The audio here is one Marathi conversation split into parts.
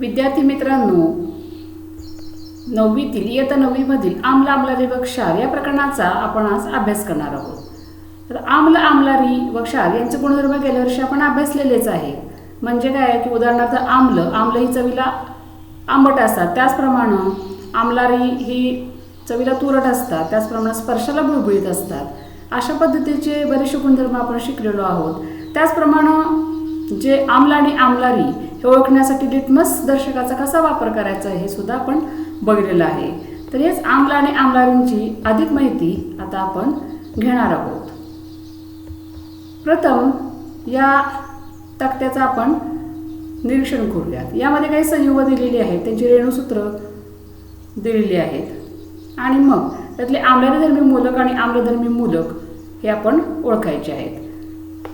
विद्यार्थी मित्रांनो नववीतील इयत्ता नववीमधील आम्ल आमलारी व क्षार या प्रकरणाचा आपण आज अभ्यास करणार आहोत. तर आम्ल आमलारी व क्षार यांचे गुणधर्म गेल्या वर्षी आपण अभ्यासलेलेच आहे. म्हणजे काय? की उदाहरणार्थ आम्ल आम्ल ही चवीला आंबट असतात. त्याचप्रमाणे आम्लारी ही चवीला तुरट असतात. त्याचप्रमाणे स्पर्शाला बुळबुळीत असतात. अशा पद्धतीचे बरेचसे गुणधर्म आपण शिकलेलो आहोत. त्याचप्रमाणे जे आम्ल आणि आमलारी हे ओळखण्यासाठी लिटमस दर्शकाचा कसा वापर करायचा हे सुद्धा आपण बघितलेलं आहे. तर हेच आमला आणि आमलारींची अधिक माहिती आता आपण घेणार आहोत. प्रथम या तक्त्याचं आपण निरीक्षण करूयात. यामध्ये काही संयुग दिलेली आहेत त्यांची रेणूसूत्र दिलेली आहेत. आणि मग त्यातले आम्लधर्मी मूलक आणि आम्लधर्मी मूलक हे आपण ओळखायचे आहेत.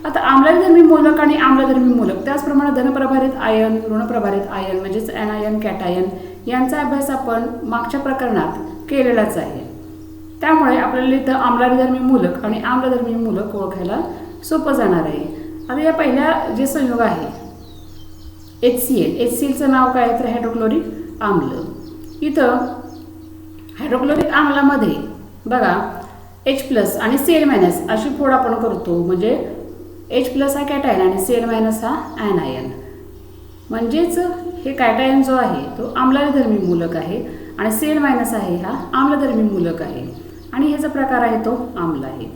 आता आम्लधर्मी मूलक आणि आम्लधर्मी मूलक त्याचप्रमाणे धनप्रभारित आयन ऋणप्रभारित आयन म्हणजेच एनायन कॅटायन यांचा अभ्यास आपण मागच्या प्रकरणात केलेलाच आहे. त्यामुळे आपल्याला इथं आम्लधर्मी मूलक आणि आम्लधर्मी मूलक ओळखायला सोपं जाणार आहे. आता या पहिल्या जे संयोग आहे H C L H C एलचं नाव काय तर हायड्रोक्लोरिक आम्ल. इथं हायड्रोक्लोरिक आम्लामध्ये बघा एच प्लस आणि सी एल मायनस अशी फोड आपण करतो म्हणजे एच प्लस हा कॅटायन आणि सी एल मायनस हा ॲनायन म्हणजेच हे कॅटायन जो आहे तो आम्लधर्मी मूलक आहे आणि सी एल मायनस आहे हा आम्लधर्मी मूलक आहे. आणि ह्याचा प्रकार आहे तो आम्ल आहे.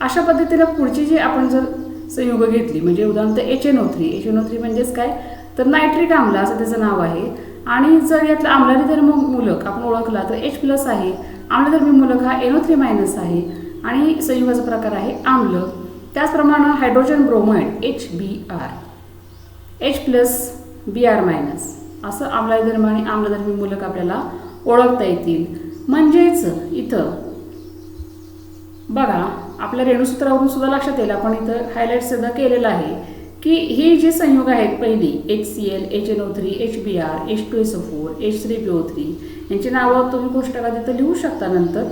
अशा पद्धतीनं पुढची जी आपण जर संयुग घेतली म्हणजे उदाहरणार्थ H N O three H N O three म्हणजेच काय? तर नायट्रिक आम्ल असं त्याचं नाव आहे. आणि जर यातलं आम्लारी धर्म मूलक आपण ओळखला तर एच प्लस आहे आम्लधर्मी मूलक हा एनो थ्री मायनस आहे. आणि संयुगाचा प्रकार आहे आम्ल. त्याचप्रमाणे hydrogen bromide H B R H plus B R minus असं आम्लधर्म धर्म आणि आम्लधर्मी मूलक आपल्याला ओळखता येतील. म्हणजेच इथं बघा आपल्या रेणूसूत्रावरून सुद्धा लक्षात येईल. आपण इथं हायलाईट सुद्धा केलेलं आहे की ही जी संयोग आहेत पहिली H C L H N O three H B R H two S O four H three P O three यांची नावं तुम्ही कोष्टकात इथं लिहू शकता नंतर.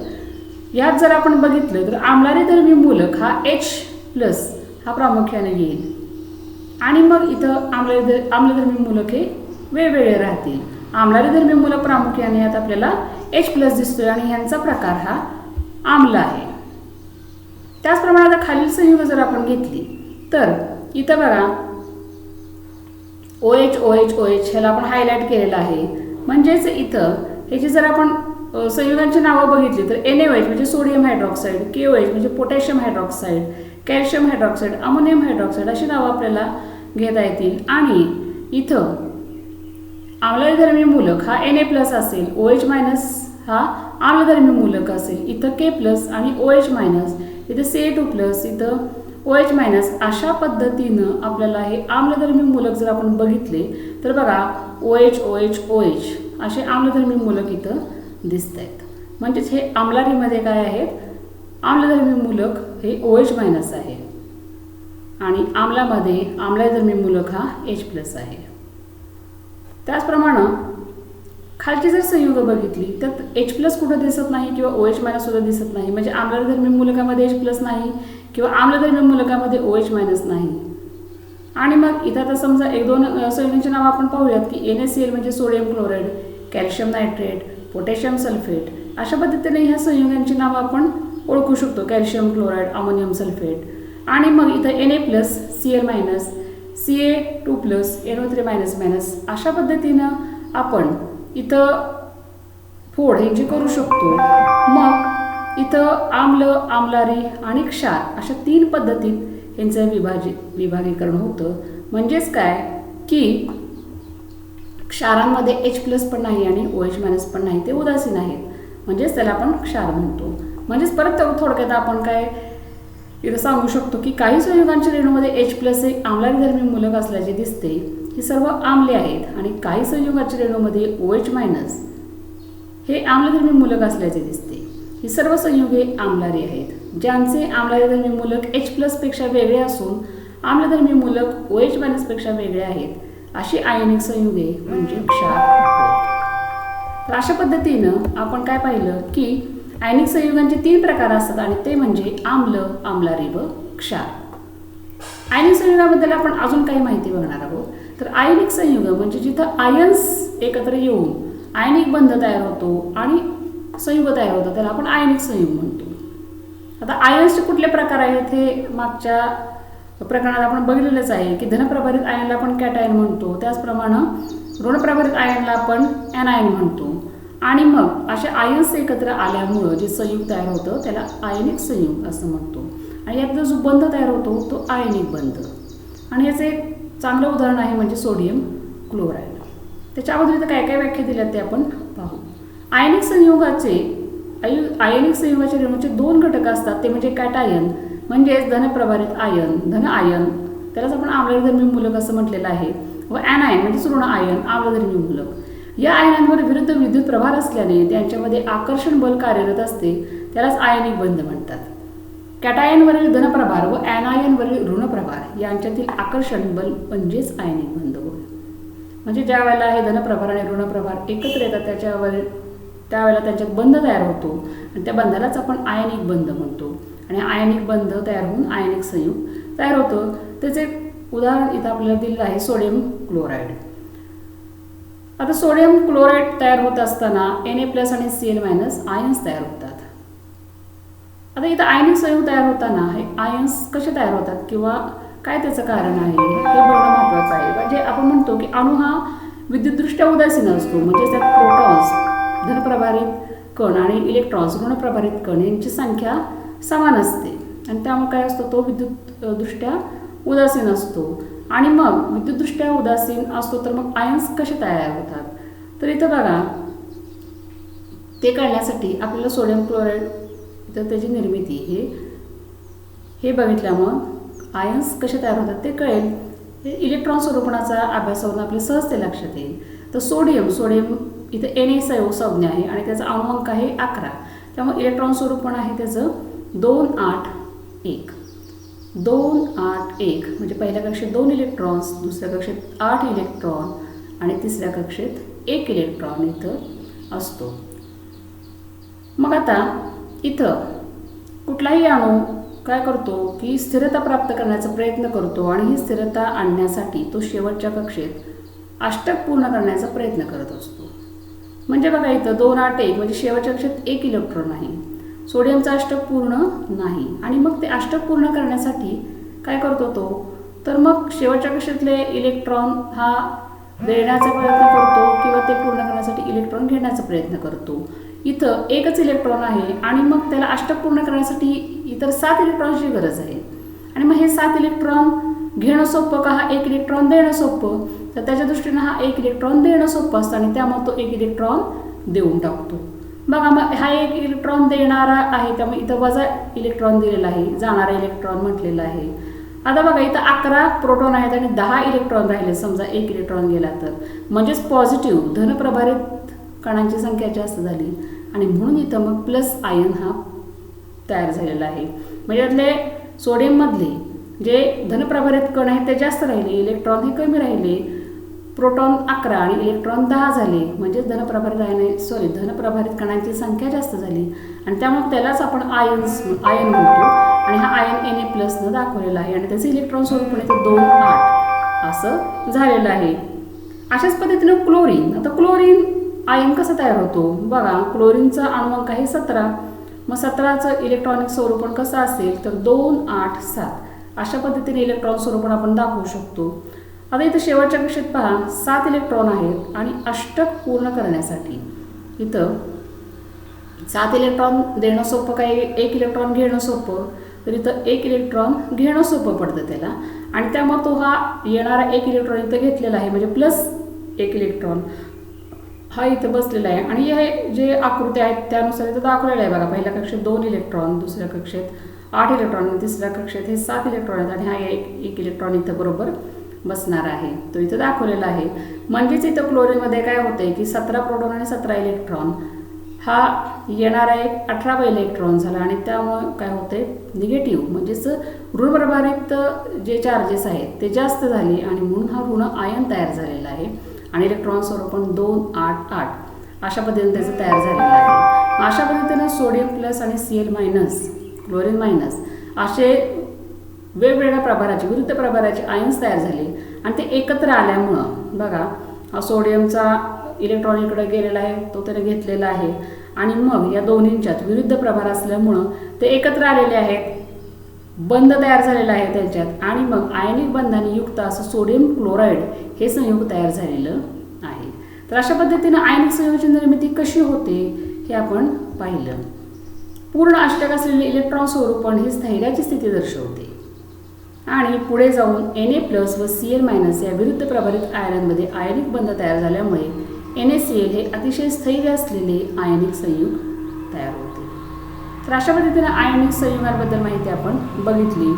यात जर आपण बघितलं तर आम्लारी धर्मी मूलक हा एच प्लस हा प्रामुख्याने येईल. आणि मग इथं आम्लारी आम्लधर्मी मुलक हे वेगवेगळे राहतील. आम्लारी मुलं प्रामुख्याने यात आपल्याला एच प्लस दिसतोय आणि ह्यांचा प्रकार हा आम्ल आहे. त्याचप्रमाणे आता खालील संयुग जर आपण घेतली तर इथं बघा O H O H O H ह्याला आपण हायलाईट केलेलं आहे. म्हणजेच इथं ह्याची जर आपण संयुगांची नावं बघितली तर एन एच म्हणजे sodium hydroxide K O H म्हणजे potassium hydroxide calcium hydroxide ammonium hydroxide अशी नावं आपल्याला घेता येतील. आणि इथं आम्लधर्मी मूलक हा एन ए प्लस असेल ओ एच मायनस हा आम्लधर्मी मूलक असेल. इथं के प्लस आणि ओ एच मायनस इथं सी ए टू प्लस इथं ओ एच मायनस अशा पद्धतीनं आपल्याला हे आम्लधर्मी मूलक जर आपण बघितले तर बघा O H O H O H असे आम्लधर्मी मूलक इथं दिसत आहेत म्हणजेच हे आम्लारीमध्ये काय आहेत? आम्लधर्मी मूलक हे ओ एच मायनस आहे. आणि आम्लामध्ये आम्लधर्मी मूलक हा एच प्लस आहे. त्याचप्रमाणे खालची जर संयुग बघितली तर एच प्लस कुठं दिसत नाही किंवा ओ एच मायनस सुद्धा दिसत नाही. म्हणजे आम्लधर्मी मूलकामध्ये एच प्लस नाही किंवा आम्लधर्मी मूलकामध्ये ओ एच मायनस नाही. आणि मग इथं आता समजा एक दोन संयुगांची नावं आपण पाहूयात की एन एस सी एल म्हणजे sodium chloride calcium nitrate potassium sulphate. अशा पद्धतीने ह्या संयुगांची नावं आपण ओळखू शकतो कॅल्शियम क्लोराईड अमोनियम सल्फेट. आणि मग इथं N A plus C L minus C A two plus N O three minus minus अशा पद्धतीनं आपण इथं फोड हे जे करू शकतो. मग इथं आम्ल आम्लारी आणि क्षार अशा तीन पद्धतीत यांचं विभाजित विभागीकरण होतं. म्हणजेच काय? की क्षारांमध्ये एच प्लस पण नाही आणि ओ एच मायनस पण नाही ते उदासीन आहेत. म्हणजेच त्याला आपण क्षार म्हणतो. म्हणजेच परत थोडक्यात आपण काय इथं सांगू शकतो की काही संयुगांच्या रेणूमध्ये एच प्लस एक आम्लाधर्मी मूलक असल्याचे दिसते. ही सर्व आम्ले आहेत आणि काही संयुगाच्या रेणूमध्ये ओ एच मायनस हे आम्लधर्मी मूलक असल्याचे दिसते. ही सर्व संयुगे आम्लारी आहेत. ज्यांचे आम्लधर्मी मूलक एच प्लसपेक्षा वेगळे असून आम्लधर्मी मूलक OH ओ एच मायनसपेक्षा वेगळे आहेत. अशी आयनिक संयुगे म्हणजे क्षार तर अशा पद्धतीनं आपण काय पाहिलं की आयनिक संयुगांचे तीन प्रकार असतात आणि ते म्हणजे आम्ल आम्लारी व क्षार. आयनिक संयुगाबद्दल आपण अजून काही माहिती बघणार आहोत. तर आयनिक संयुग म्हणजे जिथं आयन्स एकत्र येऊन आयनिक बंध तयार होतो आणि संयुग तयार होतं त्याला आपण आयनिक संयुग म्हणतो. आता आयन्सचे कुठले प्रकार आहेत हे मागच्या प्रकरणात आपण बघितलेलंच आहे की धनप्रभारित आयनला आपण कॅटायन म्हणतो. त्याचप्रमाणे ऋणप्रभारित आयनला आपण ॲनायन म्हणतो. आणि मग असे आयन्स एकत्र आल्यामुळं जे संयुग तयार होतं त्याला आयनिक संयुग असं म्हणतो. आणि यातला जो बंध तयार होतो तो आयनिक बंध. आणि याचं एक चांगलं उदाहरण आहे म्हणजे सोडियम क्लोराईड. त्याच्या अगोदर इथं काय काय व्याख्या दिल्या ते आपण पाहू. आयनिक संयुगाचे आयु आयनिक संयोगाचे रेणूचे दोन घटक असतात ते म्हणजे कॅटायन म्हणजेच धनप्रभारित आयन धन आयन. त्यालाच आपण आम्लधर्मी मूलक असं म्हटलेलं आहे. व ॲनायन म्हणजे ऋण आयन आम्लधर्मी मूलक. या आयनांवर विरुद्ध विद्युत प्रभार असल्याने त्यांच्यामध्ये आकर्षण बल कार्यरत असते त्यालाच आयनिक बंध म्हणतात. कॅटायनवरील धनप्रभार व ॲनायनवरील ऋणप्रभार यांच्यातील आकर्षण बल म्हणजेच आयनिक बंध होय. म्हणजे ज्या वेळेला हे धनप्रभार आणि ऋणप्रभार एकत्र येतात त्याच्यावर त्यावेळेला त्यांच्यात बंध तयार होतो आणि त्या बंधालाच आपण आयनिक बंध म्हणतो. आणि आयनिक बंध तयार होऊन आयनिक संयुग तयार होतं. त्याचे उदाहरण इथं आपल्याला दिलेलं आहे सोडियम क्लोराईड. आता सोडियम क्लोराईड तयार होत असताना एन ए प्लस आणि सी एल मायनस आयन्स तयार होतात. आता इथं आयनिक संयुग तयार होताना हे आयन्स कसे तयार होतात किंवा काय त्याचं कारण आहे हे बघणं महत्त्वाचं आहे. म्हणजे आपण म्हणतो की अणू हा विद्युतदृष्ट्या उदासीन असतो म्हणजे त्यात प्रोटॉन्स धनप्रभारित कण आणि इलेक्ट्रॉन्स ऋणप्रभारित कण यांची संख्या समान असते. आणि त्यामुळे काय असतो तो विद्युत दृष्ट्या उदासीन असतो. आणि मग विद्युतदृष्ट्या उदासीन असतो तर मग आयन्स कसे तयार होतात? तर इथं बघा ते कळण्यासाठी आपल्याला सोडियम क्लोराईड इथं त्याची निर्मिती हे हे बघितल्यामुळं आयन्स कसे तयार होतात ते कळेल. हे इलेक्ट्रॉन स्वरूपणाचा अभ्यासावरून आपल्या सहज ते लक्षात येईल. तर सोडियम सोडियम इथं एन ए संज्ञा आहे आणि त्याचा अणुअंक आहे अकरा. त्यामुळे इलेक्ट्रॉन स्वरूपण आहे त्याचं दोन आठ एक. दोन आठ एक म्हणजे पहिल्या कक्षेत दोन इलेक्ट्रॉन्स दुसऱ्या कक्षेत आठ इलेक्ट्रॉन आणि तिसऱ्या कक्षेत एक इलेक्ट्रॉन इथं असतो. मग आता इथं कुठलाही अणू काय करतो की स्थिरता प्राप्त करण्याचा प्रयत्न करतो आणि ही स्थिरता आणण्यासाठी तो शेवटच्या कक्षेत अष्टक पूर्ण करण्याचा प्रयत्न करत असतो. म्हणजे बघा इथं दोन आठ एक म्हणजे शेवटच्या कक्षेत एक इलेक्ट्रॉन आहे. सोडियमचा अष्टक पूर्ण नाही. आणि मग ते अष्टक पूर्ण करण्यासाठी काय करतो तो? तर मग शेवटच्या कक्षेतले इलेक्ट्रॉन हा देण्याचा प्रयत्न करतो किंवा ते पूर्ण करण्यासाठी इलेक्ट्रॉन घेण्याचा प्रयत्न करतो. इथं एकच इलेक्ट्रॉन आहे आणि मग त्याला अष्टक पूर्ण करण्यासाठी इतर सात इलेक्ट्रॉनची गरज आहे. आणि मग हे सात इलेक्ट्रॉन घेणं सोपं का? हा एक इलेक्ट्रॉन देणं सोपं? तर त्याच्या दृष्टीनं हा एक इलेक्ट्रॉन देणं सोपं असतं आणि त्यामुळे तो एक इलेक्ट्रॉन देऊन टाकतो. बघा मग हा एक इलेक्ट्रॉन देणारा आहे त्यामुळे इथं वजा इलेक्ट्रॉन दिलेला आहे जाणारा इलेक्ट्रॉन म्हटलेला आहे. आता बघा इथं अकरा प्रोटॉन आहेत आणि दहा इलेक्ट्रॉन राहिले समजा एक इलेक्ट्रॉन गेला तर. म्हणजेच पॉझिटिव्ह धनप्रभारित कणांची संख्या जास्त झाली. आणि म्हणून इथं मग प्लस आयन हा तयार झालेला आहे. म्हणजे यातले सोडियममधले जे धनप्रभारित कण आहेत ते जास्त राहिले इलेक्ट्रॉन हे कमी राहिले. प्रोटॉन अकरा आणि इलेक्ट्रॉन दहा झाले. म्हणजेच धनप्रभारित आयन सॉरी धनप्रभारित कणांची संख्या जास्त झाली. आणि त्यामुळे त्यालाच आपण आयन्स आयन म्हणतो. आणि हा आयन एन ए प्लसनं दाखवलेला आहे. आणि त्याचं इलेक्ट्रॉन स्वरूप ते दोन आठ. असं झालेलं आहे. अशाच पद्धतीनं क्लोरीन आता क्लोरीन आयन कसं तयार होतो? बघा क्लोरीनचा अणुअंक आहे सतरा. मग सतराचं इलेक्ट्रॉनिक स्वरूपण कसं असेल? तर दोन आठ सात. अशा पद्धतीने इलेक्ट्रॉन स्वरूपण आपण दाखवू शकतो. आता इथं शेवटच्या कक्षेत पहा सात इलेक्ट्रॉन आहेत आणि अष्टक पूर्ण करण्यासाठी. इथं सात इलेक्ट्रॉन देणं सोपं काय एक इलेक्ट्रॉन घेणं सोपं. तर इथं एक इलेक्ट्रॉन घेणं सोपं पडतं त्याला. आणि त्यामुळे तो हा येणारा एक इलेक्ट्रॉन इथं घेतलेला आहे म्हणजे प्लस एक इलेक्ट्रॉन. हा इथं बसलेला आहे. आणि हे जे आकृत्या आहेत त्यानुसार इथं दाखवलेलं आहे बघा पहिल्या कक्षेत दोन इलेक्ट्रॉन दुसऱ्या कक्षेत आठ इलेक्ट्रॉन तिसऱ्या कक्षेत हे सात इलेक्ट्रॉन आहेत आणि हा एक एक इलेक्ट्रॉन इथं बरोबर बसणार आहे. तो इथं दाखवलेला आहे. म्हणजेच इथं क्लोरीनमध्ये काय होतंय की सतरा प्रोटॉन आणि सतरा इलेक्ट्रॉन हा येणारा एक अठरावा इलेक्ट्रॉन झाला आणि त्यामुळं काय होते निगेटिव्ह. म्हणजेच ऋणप्रभारित जे चार्जेस आहेत ते जास्त झाले आणि म्हणून हा ऋण आयन तयार झालेला आहे. आणि इलेक्ट्रॉन स्वरूपण दोन आठ आठ. अशा पद्धतीने त्याचं तयार झालेलं आहे. अशा पद्धतीनं सोडियम प्लस आणि C L minus chlorine minus असे वेगवेगळ्या प्रभाराचे विरुद्ध प्रभाराचे आयन्स तयार झाले. आणि ते एकत्र आल्यामुळं बघा हा सोडियमचा इलेक्ट्रॉनिकडे गेलेला आहे तो त्याने घेतलेला आहे. आणि मग या दोन्हींच्यात विरुद्ध प्रभार असल्यामुळं ते एकत्र आलेले आहेत. बंध तयार झालेला आहे त्यांच्यात. आणि मग आयनिक बंधाने युक्त असं सोडियम क्लोराईड हे संयुग तयार झालेलं आहे. तर अशा पद्धतीनं आयनिक संयोगाची निर्मिती कशी होते हे आपण पाहिलं. पूर्ण अष्टक असलेले इलेक्ट्रॉन स्वरूपण ही स्थैर्याची स्थिती दर्शवते. आणि पुढे जाऊन एन ए प्लस व सी एल मायनस या विरुद्ध प्रभारित आयरनमध्ये आयनिक बंध तयार झाल्यामुळे एन ए सी एल हे अतिशय स्थैर्य असलेले आयनिक संयुग तयार होते. तर अशा पद्धतीने आयनिक संयुगांबद्दल माहिती आपण बघितली.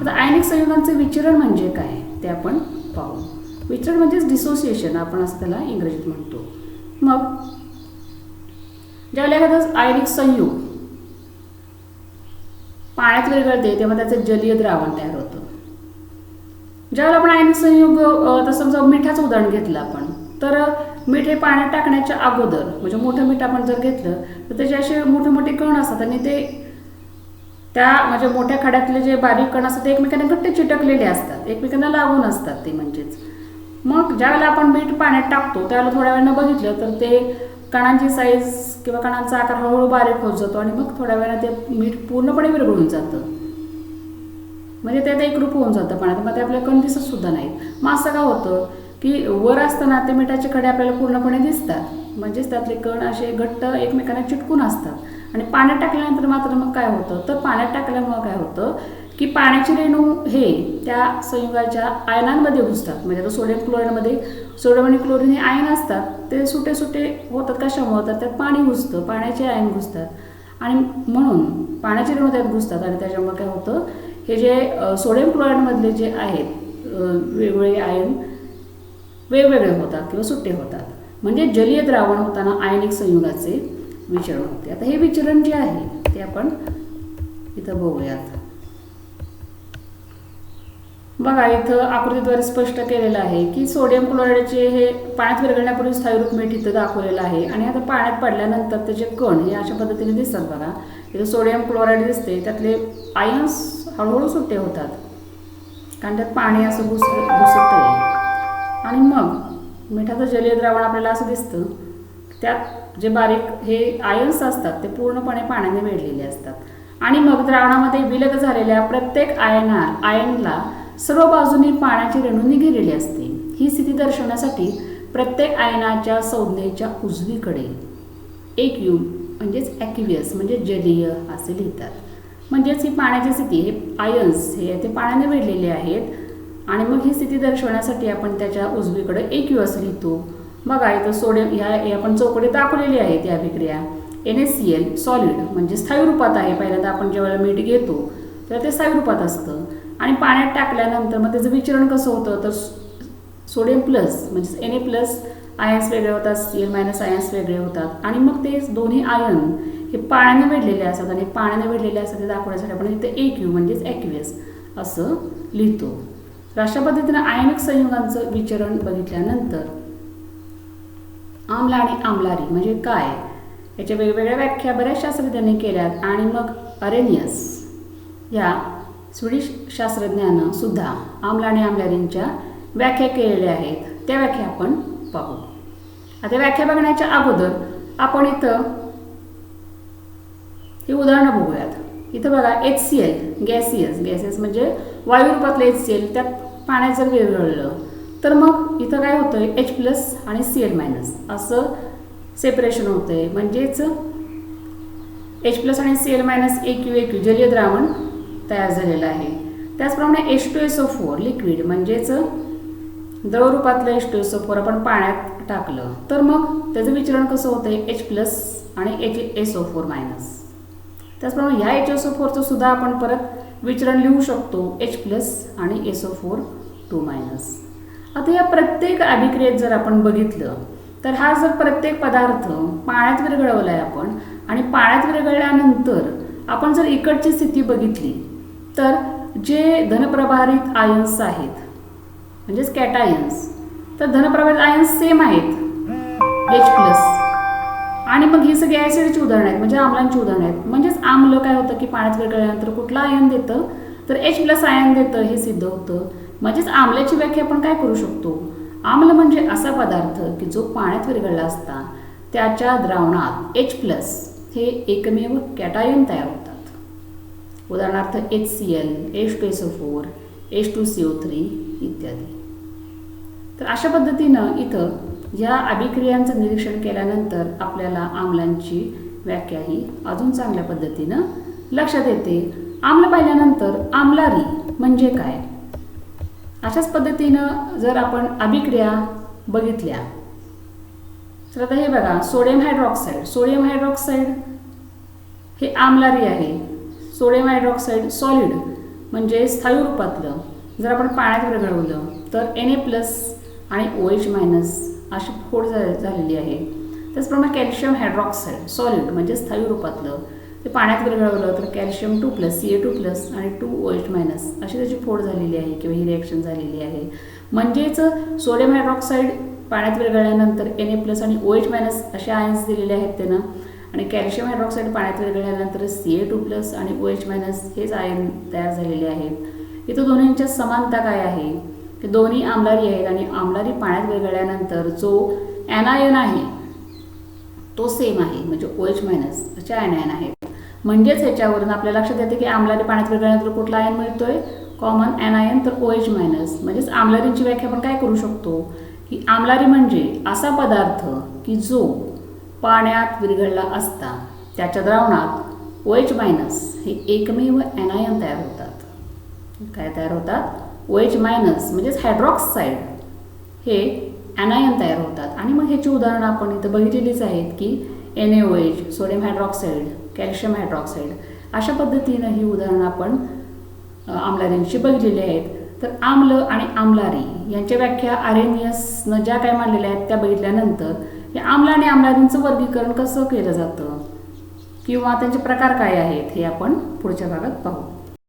आता आयनिक संयुगांचं विचरण म्हणजे काय ते आपण पाहू. विचरण म्हणजेच डिसोसिएशन आपण असं त्याला इंग्रजीत म्हणतो. मग ज्यावेळेला एखादं आयनिक संयुग पाण्यात विरघळते तेव्हा त्याचं जलीय द्रावण तयार होतं. ज्यावेळेला आपण आयन संयुग तर समजा मिठाचं उदाहरण घेतलं आपण तर मीठ हे पाण्यात टाकण्याच्या अगोदर म्हणजे मोठं मीठ आपण जर घेतलं तर त्याचे असे मोठे मोठे कण असतात आणि ते त्या म्हणजे मोठ्या खड्यातले जे बारीक कण असतात ते एकमेकांना घट्ट चिटकलेले असतात एकमेकांना लागून असतात ते म्हणजेच. मग ज्यावेळेला आपण मीठ पाण्यात टाकतो त्यावेळेला थोड्या वेळानं बघितलं तर ते कणांची साईज किंवा कणांचा आकार हळूहळू बारीक होत जातो आणि मग थोड्या वेळानं ते मीठ पूर्णपणे विरघळून जातं. म्हणजे ते आता एकरूप होऊन जातं पाण्यात मग ते आपल्याला कण दिसत सुद्धा नाही. मग असं का होतं की वर असताना ते मिठाचे खडे आपल्याला पूर्णपणे दिसतात. म्हणजेच त्यातले कण असे घट्ट एकमेकांना चिटकून असतात. आणि पाण्यात टाकल्यानंतर मात्र मग काय होतं? तर पाण्यात टाकल्यामुळं काय होतं? की पाण्याचे रेणू हे त्या संयुगाच्या आयनांमध्ये घुसतात. म्हणजे आता सोडियम क्लोराईडमध्ये सोडियम आणि क्लोरीन हे आयन असतात. ते सुटे सुटे होतात कशामुळे? होतात त्यात पाणी घुसतं पाण्याचे आयन घुसतात. आणि म्हणून पाण्याचे रेणू त्यात घुसतात आणि त्याच्यामुळे काय होतं? हे जे सोडियम क्लोराईडमधले जे आहेत वेगवेगळे आयन वेगवेगळे होतात किंवा सुट्टे होतात. म्हणजे जलीय द्रावण होताना आयनिक संयुगाचे विचरण होते. आता हे विचरण जे आहे ते आपण इथं बघूयात. बघा इथं आकृतीद्वारे स्पष्ट केलेलं आहे की सोडियम क्लोराईडचे हे पाण्यात विरघळण्यापूर्वी स्थायीरूप मीठ इथं दाखवलेलं आहे आणि आता पाण्यात पडल्यानंतर त्याचे कण हे अशा पद्धतीने दिसतात बघा. इथं सोडियम क्लोराईड दिसते त्यातले आयन्स हळूहळू सुट्टे होतात. कारण त्यात पाणी असं घुस घुसत आहे आणि मग मिठाचं जलीय द्रावण आपल्याला असं दिसतं त्यात जे बारीक हे आयन्स असतात ते पूर्णपणे पाण्याने वेढलेले असतात. आणि मग द्रावणामध्ये विलग झालेल्या प्रत्येक आयना आयनला सर्व बाजूने पाण्याची रेणूंनी घेरलेली असते. ही स्थिती दर्शवण्यासाठी प्रत्येक आयनाच्या संज्ञेच्या उजवीकडे एक यू म्हणजेच ॲक्वियस म्हणजे जलीय असे लिहितात. म्हणजेच ही पाण्याची स्थिती हे आयन्स हे ते पाण्याने वेढलेले आहेत. आणि मग ही स्थिती दर्शवण्यासाठी आपण त्याच्या उजवीकडे एक यू असं लिहितो. बघा इथं सोडियम ह्या आपण चौकडे दाखवलेली आहेत या अभिक्रिया N S C L solid म्हणजे स्थायी रूपात आहे. पहिल्यांदा आपण जेव्हा मीठ घेतो तेव्हा ते स्थायी रूपात असतं. आणि पाण्यात टाकल्यानंतर मग त्याचं विचरण कसं होतं? तर सोडियम प्लस म्हणजे एन ए प्लस आयन्स वेगळे होतात सी एल मायनस आयन्स वेगळे होतात. आणि मग ते दोन्ही आयन हे पाण्याने वेढलेले असतात आणि पाण्याने वेढलेले असतात ते दाखवण्यासाठी आपण इथे एक यू म्हणजेच ॲक्वियस असं लिहितो. तर अशा पद्धतीनं आयनिक संयुगांचं विचरण बघितल्यानंतर आमला आणि आमलारी म्हणजे काय? याच्या वेगवेगळ्या व्याख्या बऱ्याच शास्त्रज्ञांनी केल्यात आणि मग अरेनियस या स्वीडिश शास्त्रज्ञानं सुद्धा आमला आणि आमलारींच्या व्याख्या केलेल्या आहेत. त्या व्याख्या आपण पाहू. आता व्याख्या बघण्याच्या अगोदर आपण इथं ही उदाहरणं बघूयात. इथं बघा H C L gaseous gaseous म्हणजे वायू रूपातलं एच सी एल त्यात पाण्यात जर विरघळलं तर मग इथं काय होतंय? एच प्लस आणि सी एल मायनस असं सेपरेशन होतंय. म्हणजेच एच प्लस आणि सी एल मायनस एक यू एक यू जलीय द्रावण तयार झालेला आहे. त्याचप्रमाणे H two S O four liquid म्हणजेच द्रवरूपातलं H two S O four आपण पाण्यात टाकलं. तर मग त्याचं विचरण कसं होतं एच प्लस आणि H S O four minus त्याचप्रमाणे ह्या एच एस ओ फोरचं सुद्धा आपण परत विचरण लिहू शकतो. एच प्लस आणि S O four two minus आता या प्रत्येक अभिक्रियेत जर आपण बघितलं तर हा जर प्रत्येक पदार्थ पाण्यात विरघळवला आहे आपण आणि पाण्यात विरघळल्यानंतर आपण जर इकडची स्थिती बघितली तर जे धनप्रभारित आयन्स आहेत म्हणजेच कॅटायन्स तर धनप्रभारित आयन्स सेम आहेत. एच प्लस आणि मग ही सगळी ॲसिडची उदाहरणं आहेत म्हणजे आम्लांची उदाहरणं आहेत. म्हणजेच आम्ल काय होतं की पाण्यात विरघळल्यानंतर कुठलं आयन देतं? तर एच प्लस आयन देतं हे सिद्ध होतं. म्हणजेच आम्ल्याची व्याख्या आपण काय करू शकतो? आम्ल म्हणजे असा पदार्थ की जो पाण्यात विरघळला असता त्याच्या द्रावणात एच प्लस हे एकमेव कॅटायन तयार होतं. उदाहरणार्थ H C L H two S O four H two C O three इत्यादी. तर अशा पद्धतीनं इथं ह्या अभिक्रियांचं निरीक्षण केल्यानंतर आपल्याला आम्लांची व्याख्या ही अजून चांगल्या पद्धतीनं लक्षात येते. आम्ल पाहिल्यानंतर आम्लारी म्हणजे काय? अशाच पद्धतीनं जर आपण अभिक्रिया बघितल्या तर आता हे बघा सोडियम हायड्रॉक्साईड. सोडियम हायड्रॉक्साईड हे आम्लारी आहे. सोडियम हायड्रॉक्साईड सॉलिड म्हणजे स्थायू रूपातलं जर आपण पाण्यात विरघळवलं तर एन ए प्लस आणि ओ एच मायनस अशी फोड झा- झालेली आहे. त्याचप्रमाणे कॅल्शियम हायड्रॉक्साईड सॉलिड म्हणजे स्थायू रूपातलं ते पाण्यात विरघळवलं तर calcium two plus C A two plus आणि टू ओ एच मायनस अशी त्याची फोड झालेली आहे किंवा ही रिॲक्शन झालेली आहे. म्हणजेच सोडियम हायड्रॉक्साईड पाण्यात विरघळल्यानंतर एन ए प्लस आणि ओ एच मायनस असे आयन्स दिलेले आहेत त्यांना. आणि कॅल्शियम हायड्रॉक्साईड पाण्यात विरघळल्यानंतर सी ए टू प्लस आणि ओ एच मायनस हेच आयन तयार झालेले आहेत. इथं दोन्हींच्या समानता काय आहे? की दोन्ही आमलारी आहेत आणि आमलारी पाण्यात विरघळल्यानंतर जो ॲनायन आहे तो सेम आहे म्हणजे ओ एच मायनस असे ॲनायन आहेत. म्हणजेच ह्याच्यावरून आपल्या लक्षात येते की आमलारी पाण्यात विरघळल्यानंतर कुठला आयन मिळतोय? कॉमन ॲनायन तर ओ एच मायनस म्हणजेच आमलारींची व्याख्या आपण काय करू शकतो? की आमलारी म्हणजे असा पदार्थ की जो पाण्यात विरघळला असता त्याच्या द्रावणात ओ एच मायनस हे एकमेव ॲनायन तयार होतात. काय तयार होतात? ओ एच मायनस म्हणजेच हायड्रॉक्साईड हे ॲनायन तयार होतात. आणि मग ह्याची उदाहरणं आपण इथं बघितलेलीच आहेत की N A O H sodium hydroxide calcium hydroxide अशा पद्धतीनं ही उदाहरणं आपण आमलारींची बघितलेली आहेत. तर आम्ल आणि आम्लारी यांच्या व्याख्या आरेनियसनं ज्या काय मांडलेल्या आहेत त्या बघितल्यानंतर हे आमला आणि आम्लारींचं वर्गीकरण कसं केलं जातं? किंवा त्यांचे प्रकार काय आहेत हे आपण पुढच्या भागात पाहू.